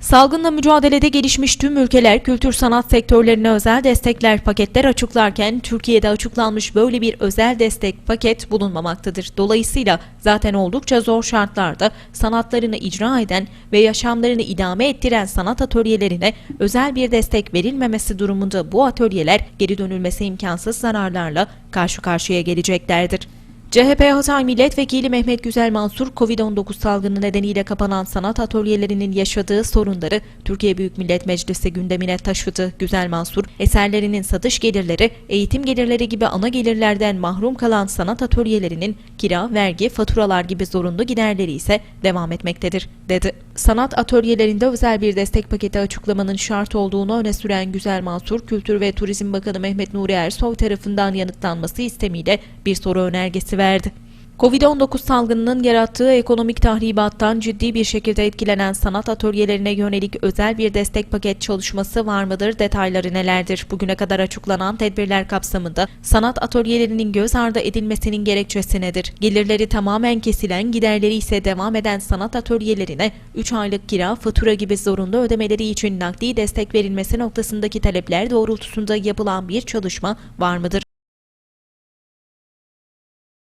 Salgınla mücadelede gelişmiş tüm ülkeler kültür sanat sektörlerine özel destekler paketler açıklarken Türkiye'de açıklanmış böyle bir özel destek paket bulunmamaktadır. Dolayısıyla zaten oldukça zor şartlarda sanatlarını icra eden ve yaşamlarını idame ettiren sanat atölyelerine özel bir destek verilmemesi durumunda bu atölyeler geri dönülmesi imkansız zararlarla karşı karşıya geleceklerdir. CHP Hatay Milletvekili Mehmet Güzel Mansur, Covid-19 salgını nedeniyle kapanan sanat atölyelerinin yaşadığı sorunları Türkiye Büyük Millet Meclisi gündemine taşıdı. Güzel Mansur, eserlerinin satış gelirleri, eğitim gelirleri gibi ana gelirlerden mahrum kalan sanat atölyelerinin kira, vergi, faturalar gibi zorunlu giderleri ise devam etmektedir, dedi. Sanat atölyelerinde özel bir destek paketi açıklamanın şart olduğunu öne süren Güzel Mansur, Kültür ve Turizm Bakanı Mehmet Nuri Ersoy tarafından yanıtlanması istemiyle bir soru önergesi verdi. Covid-19 salgınının yarattığı ekonomik tahribattan ciddi bir şekilde etkilenen sanat atölyelerine yönelik özel bir destek paket çalışması var mıdır? Detayları nelerdir? Bugüne kadar açıklanan tedbirler kapsamında sanat atölyelerinin göz ardı edilmesinin gerekçesi nedir? Gelirleri tamamen kesilen, giderleri ise devam eden sanat atölyelerine 3 aylık kira, fatura gibi zorunlu ödemeleri için nakdi destek verilmesi noktasındaki talepler doğrultusunda yapılan bir çalışma var mıdır?